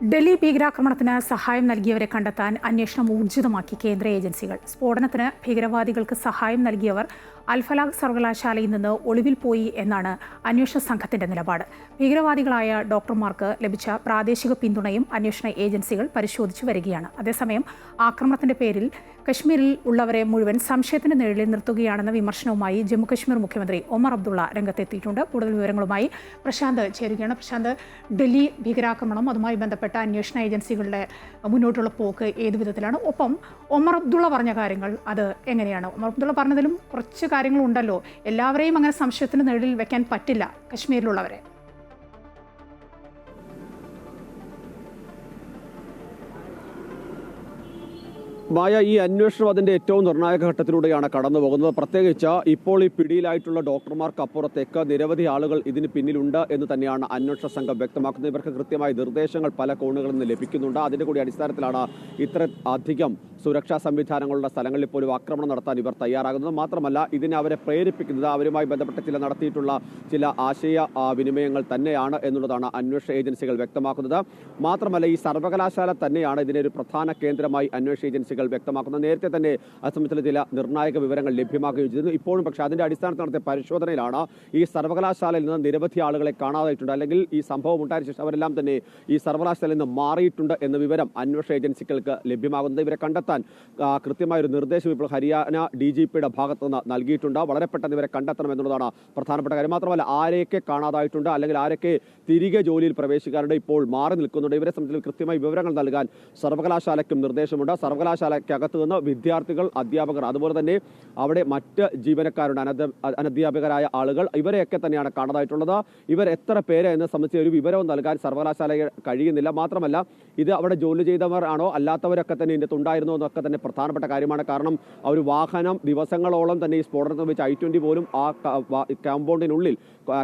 ഡൽഹി ഭീകരാക്രമണത്തിന് സഹായം നൽകിയവരെ കണ്ടെത്താൻ അന്വേഷണം ഊർജിതമാക്കി കേന്ദ്ര ഏജൻസികൾ. സ്ഫോടനത്തിന് ഭീകരവാദികൾക്ക് സഹായം നൽകിയവർ അൽഫലാഖ് സർവകലാശാലയിൽ നിന്ന് ഒളിവിൽ പോയി എന്നാണ് അന്വേഷണ സംഘത്തിന്റെ നിലപാട്. ഭീകരവാദികളായ ഡോക്ടർമാർക്ക് ലഭിച്ച പ്രാദേശിക പിന്തുണയും അന്വേഷണ ഏജൻസികൾ പരിശോധിച്ചു വരികയാണ്. അതേസമയം ആക്രമണത്തിന്റെ പേരിൽ കശ്മീരിൽ ഉള്ളവരെ മുഴുവൻ സംശയത്തിന്റെ നിഴലിൽ നിർത്തുകയാണെന്ന വിമർശനവുമായി ജമ്മുകശ്മീർ മുഖ്യമന്ത്രി ഒമർ അബ്ദുള്ള രംഗത്തെത്തിയിട്ടുണ്ട്. കൂടുതൽ വിവരങ്ങളുമായി പ്രശാന്ത് ചേരുകയാണ്. പ്രശാന്ത് ഡൽഹി ഭീകരാക്രമണം അതുമായി ബന്ധപ്പെട്ട അന്വേഷണ ഏജൻസികളുടെ മുന്നോട്ടുള്ള പോക്ക് ഏത് വിധത്തിലാണ്? ഒപ്പം ഒമർ അബ്ദുള്ള പറഞ്ഞ കാര്യങ്ങൾ അത് എങ്ങനെയാണ്? ഒമർ അബ്ദുള്ള പറഞ്ഞതിലും കുറച്ച് കാര്യങ്ങളുണ്ടല്ലോ. എല്ലാവരെയും അങ്ങനെ സംശയത്തിന് നേടിൽ വെക്കാൻ പറ്റില്ല കശ്മീരിലുള്ളവരെ. മായ ഈ അന്വേഷണം അതിന്റെ ഏറ്റവും നിർണായക ഘട്ടത്തിലൂടെയാണ് കടന്നു പോകുന്നത്. പ്രത്യേകിച്ച് ഇപ്പോൾ ഈ പിടിയിലായിട്ടുള്ള ഡോക്ടർമാർക്ക് അപ്പുറത്തേക്ക് നിരവധി ആളുകൾ ഇതിന് പിന്നിലുണ്ട് എന്ന് തന്നെയാണ് അന്വേഷണ സംഘം വ്യക്തമാക്കുന്നത്. ഇവർക്ക് കൃത്യമായ നിർദ്ദേശങ്ങൾ പല കോണുകളിൽ നിന്ന് ലഭിക്കുന്നുണ്ട്. അതിന്റെ കൂടി അടിസ്ഥാനത്തിലാണ് ഇത്ര അധികം സുരക്ഷാ സംവിധാനങ്ങളുടെ സ്ഥലങ്ങളിൽ പോലും ആക്രമണം നടത്താൻ ഇവർ തയ്യാറാകുന്നത്. മാത്രമല്ല ഇതിനെ അവരെ പ്രേരിപ്പിക്കുന്നത് അവരുമായി ബന്ധപ്പെട്ട ചില നടത്തിയിട്ടുള്ള ചില ആശയ വിനിമയങ്ങൾ തന്നെയാണ് എന്നുള്ളതാണ് അന്വേഷണ ഏജൻസികൾ വ്യക്തമാക്കുന്നത്. മാത്രമല്ല ഈ സർവകലാശാല തന്നെയാണ് ഇതിനെ ഒരു പ്രധാന കേന്ദ്രമായി അന്വേഷണ ഏജൻസികൾ വ്യക്തമാക്കുന്നത് നേരത്തെ തന്നെ അസംബന്ധിച്ചുള്ള ചില നിർണായക വിവരങ്ങൾ ലഭ്യമാക്കുകയും ചെയ്തിരുന്നു. ഇപ്പോഴും പക്ഷേ അതിന്റെ അടിസ്ഥാനത്തിൽ നടത്തിയ പരിശോധനയിലാണ് ഈ സർവകലാശാലയിൽ നിന്ന് നിരവധി ആളുകളെ കാണാതായിട്ടുണ്ട്. അല്ലെങ്കിൽ ഈ സംഭവം ഉണ്ടായ ശേഷം അവരെല്ലാം തന്നെ ഈ സർവകലാശാലയിൽ നിന്ന് മാറിയിട്ടുണ്ട് എന്ന വിവരം അന്വേഷണ ഏജൻസികൾക്ക് ലഭ്യമാകുന്നത് ഇവരെ കണ്ടെത്താൻ കൃത്യമായൊരു നിർദ്ദേശം ഇപ്പോൾ ഹരിയാന ഡി ജി പിയുടെ ഭാഗത്തു നിന്ന് നൽകിയിട്ടുണ്ട്. വളരെ പെട്ടെന്ന് ഇവരെ കണ്ടെത്തണം എന്നുള്ളതാണ് പ്രധാനപ്പെട്ട കാര്യം. മാത്രമല്ല ആരെയൊക്കെ കാണാതായിട്ടുണ്ട് അല്ലെങ്കിൽ ആരൊക്കെ തിരികെ ജോലിയിൽ പ്രവേശിക്കാറുണ്ട് ഇപ്പോൾ മാറി നിൽക്കുന്നുണ്ട്. ഇവരെ സംബന്ധിച്ച് കൃത്യമായി വിവരങ്ങൾ നൽകാൻ സർവകലാശാലയ്ക്കും നിർദ്ദേശമുണ്ട്. സർവകലാശാലയ്ക്കകത്ത് നിന്ന് വിദ്യാർത്ഥികൾ അധ്യാപകർ അതുപോലെ തന്നെ അവിടെ മറ്റ് ജീവനക്കാരുണ്ട് അനധ അനധ്യാപകരായ ആളുകൾ ഇവരെയൊക്കെ തന്നെയാണ് കാണാതായിട്ടുള്ളത്. ഇവർ എത്ര പേര് എന്ന് സംബന്ധിച്ച് ഒരു വിവരവും നൽകാൻ സർവകലാശാലയെ കഴിയുന്നില്ല. മാത്രമല്ല ഇത് അവിടെ ജോലി ചെയ്തവരാണോ അല്ലാത്തവരൊക്കെ തന്നെ ഇതിന്റെ ഉണ്ടായിരുന്നു എന്നൊക്കെ തന്നെ പ്രധാനപ്പെട്ട കാര്യമാണ്. കാരണം ആ ഒരു വാഹനം ദിവസങ്ങളോളം തന്നെ ഈ സ്ഫോടനത്തിൽ വെച്ച് ഐ ട്വന്റി പോലും ആ ക്യാമ്പൗണ്ടിനുള്ളിൽ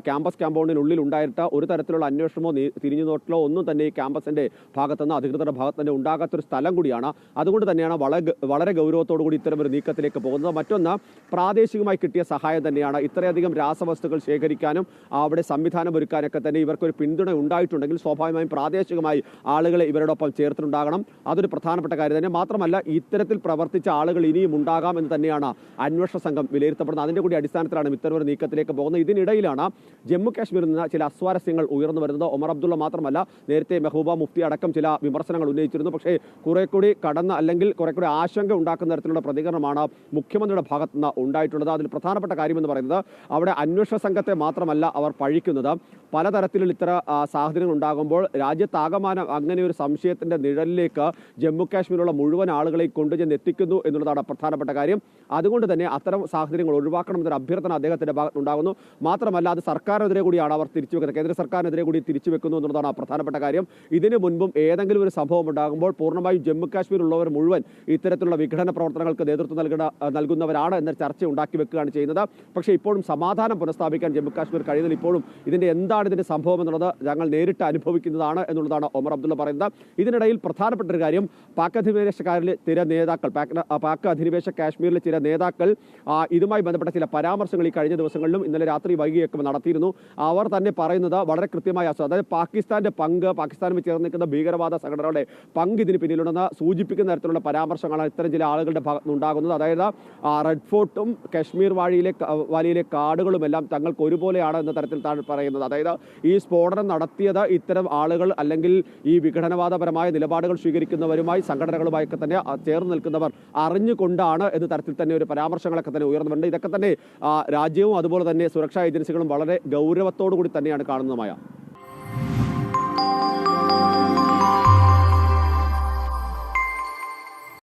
ക്യാമ്പസ് ക്യാമ്പൗണ്ടിനുള്ളിൽ ഉണ്ടായിട്ട് ഒരു തരത്തിലുള്ള അന്വേഷണമോ തിരിഞ്ഞു നോട്ടലോ ഒന്നും തന്നെ ഈ ക്യാമ്പസിന്റെ ഭാഗത്തുനിന്ന് അധികൃതരുടെ ഭാഗത്ത് തന്നെ ഉണ്ടാകാത്തൊരു സ്ഥലം കൂടിയാണ്. അതുകൊണ്ട് തന്നെയാണ് വളരെ വള വളരെ ഗൗരവത്തോടു കൂടി ഇത്തരം ഒരു നീക്കത്തിലേക്ക് പോകുന്നത്. മറ്റൊന്ന് പ്രാദേശികമായി കിട്ടിയ സഹായം തന്നെയാണ്. ഇത്രയധികം രാസവസ്തുക്കൾ ശേഖരിക്കാനും അവിടെ സംവിധാനം ഒരുക്കാനൊക്കെ തന്നെ ഇവർക്കൊരു പിന്തുണ ഉണ്ടായിട്ടുണ്ടെങ്കിൽ സ്വാഭാവികമായും പ്രാദേശികമായി ആളുകളെ ഇവരോടൊപ്പം ചേർത്തിട്ടുണ്ടാകണം. അതൊരു പ്രധാനപ്പെട്ട കാര്യം തന്നെ. മാത്രമല്ല ഇത്തരത്തിൽ പ്രവർത്തിച്ച ആളുകൾ ഇനിയും ഉണ്ടാകാം എന്ന് തന്നെയാണ് അന്വേഷണ സംഘം വിലയിരുത്തപ്പെടുന്നത്. അതിന്റെ കൂടി അടിസ്ഥാനത്തിലാണ് ഇത്തരം ഒരു നീക്കത്തിലേക്ക് പോകുന്നത്. ഇതിനിടയിലാണ് ജമ്മു കാശ്മീരിൽ നിന്ന് ചില അസ്വാരസ്യങ്ങൾ ഉയർന്നു വരുന്നത്. ഒമർ അബ്ദുള്ള മാത്രമല്ല നേരത്തെ മെഹബൂബ മുഫ്തി അടക്കം ചില വിമർശനങ്ങൾ ഉന്നയിച്ചിരുന്നു. പക്ഷേ കുറെ കൂടി കടന്ന് അല്ലെങ്കിൽ കുറെ കൂടി ആശങ്ക ഉണ്ടാക്കുന്ന തരത്തിലുള്ള പ്രതികരണമാണ് മുഖ്യമന്ത്രിയുടെ ഭാഗത്തു നിന്ന് ഉണ്ടായിട്ടുള്ളത്. അതിൽ പ്രധാനപ്പെട്ട കാര്യമെന്ന് പറയുന്നത് അവിടെ അന്വേഷണ സംഘത്തെ മാത്രമല്ല അവർ പഴിക്കുന്നത്. പലതരത്തിലുള്ള ഇത്തരം സാഹചര്യങ്ങൾ ഉണ്ടാകുമ്പോൾ രാജ്യത്താകമാനം അങ്ങനെ ഒരു സംശയത്തിന്റെ നിഴലിലേക്ക് ജമ്മു കാശ്മീരിലുള്ള മുഴുവൻ ആളുകളെ കൊണ്ടുചെന്ന് എത്തിക്കുന്നു എന്നുള്ളതാണ് പ്രധാനപ്പെട്ട കാര്യം. അതുകൊണ്ട് തന്നെ അത്തരം സാഹചര്യങ്ങൾ ഒഴിവാക്കണമെന്നൊരു അഭ്യർത്ഥന അദ്ദേഹത്തിന്റെ ഭാഗത്തുണ്ടാകുന്നു മാത്രമല്ല അത് സർക്കാരിനെതിരെ കൂടിയാണ് അവർ തിരിച്ചു വെക്കുന്നത്. കേന്ദ്ര സർക്കാരിനെതിരെ കൂടി തിരിച്ചു വെക്കുന്നു എന്നുള്ളതാണ് പ്രധാനപ്പെട്ട കാര്യം. ഇതിനു മുൻപും ഏതെങ്കിലും ഒരു സംഭവം ഉണ്ടാകുമ്പോൾ പൂർണമായും ജമ്മു കാശ്മീരിലുള്ളവർ മുഴുവൻ ഇത്തരത്തിലുള്ള വിഘടന പ്രവർത്തനങ്ങൾക്ക് നേതൃത്വം നൽകുന്ന നൽകുന്നവരാണ് എന്ന ചർച്ച ഉണ്ടാക്കി വെക്കുകയാണ് ചെയ്യുന്നത്. പക്ഷേ ഇപ്പോഴും സമാധാനം പുനഃസ്ഥാപിക്കാൻ ജമ്മുകാശ്മീർ കഴിയുന്നതിൽ ഇപ്പോഴും ഇതിന്റെ എന്താണ് ഇതിന്റെ സംഭവം എന്നുള്ളത് ഞങ്ങൾ നേരിട്ട് അനുഭവിക്കുന്നതാണ് എന്നുള്ളതാണ് ഒമർ അബ്ദുള്ള പറയുന്നത്. ഇതിനിടയിൽ പ്രധാനപ്പെട്ട ഒരു കാര്യം പാക് അധിനിവേശക്കാരിലെ ചില നേതാക്കൾ പാക് അധിനിവേശ കാശ്മീരിലെ ചില നേതാക്കൾ ഇതുമായി ബന്ധപ്പെട്ട ചില പരാമർശങ്ങൾ ഈ കഴിഞ്ഞ ദിവസങ്ങളിലും ഇന്നലെ രാത്രി വൈകിയൊക്കെ നടത്തിയിരുന്നു. അവർ തന്നെ പറയുന്നത് വളരെ കൃത്യമായ അതായത് പാകിസ്ഥാന്റെ പങ്ക് പാകിസ്ഥാനുമായി ചേർന്ന് നിൽക്കുന്ന ഭീകരവാദ സംഘടനകളുടെ പങ്ക് ഇതിന് പിന്നിലുണ്ടെന്ന് സൂചിപ്പിക്കുന്ന തരത്തിലുള്ള പരാമർശങ്ങളാണ് ഇത്തരം ചില ആളുകളുടെ ഭാഗത്ത് നിന്ന് ഉണ്ടാകുന്നത് അതായത് റെഡ് ഫോർട്ടും കശ്മീർ വാഴിയിലെ വാലിയിലെ കാടുകളുമെല്ലാം തങ്ങൾക്ക് ഒരുപോലെയാണ് എന്ന തരത്തിൽ താൻ പറയുന്നത്. അതായത് ഈ സ്ഫോടനം നടത്തിയത് ഇത്തരം ആളുകൾ അല്ലെങ്കിൽ ഈ വിഘടനവാദപരമായ നിലപാടുകൾ സ്വീകരിക്കുന്നവരുമായി സംഘടനകളുമായൊക്കെ തന്നെ ചേർന്ന് നിൽക്കുന്നവർ അറിഞ്ഞുകൊണ്ടാണ് എന്ന തരത്തിൽ തന്നെ ഒരു പരാമർശങ്ങളൊക്കെ തന്നെ ഉയർന്നുണ്ട്. ഇതൊക്കെ തന്നെ രാജ്യവും അതുപോലെ തന്നെ സുരക്ഷാ ഏജൻസികളും വളരെ ഗൗരവത്തോടു കൂടി തന്നെയാണ് കാണുന്നതുമായ.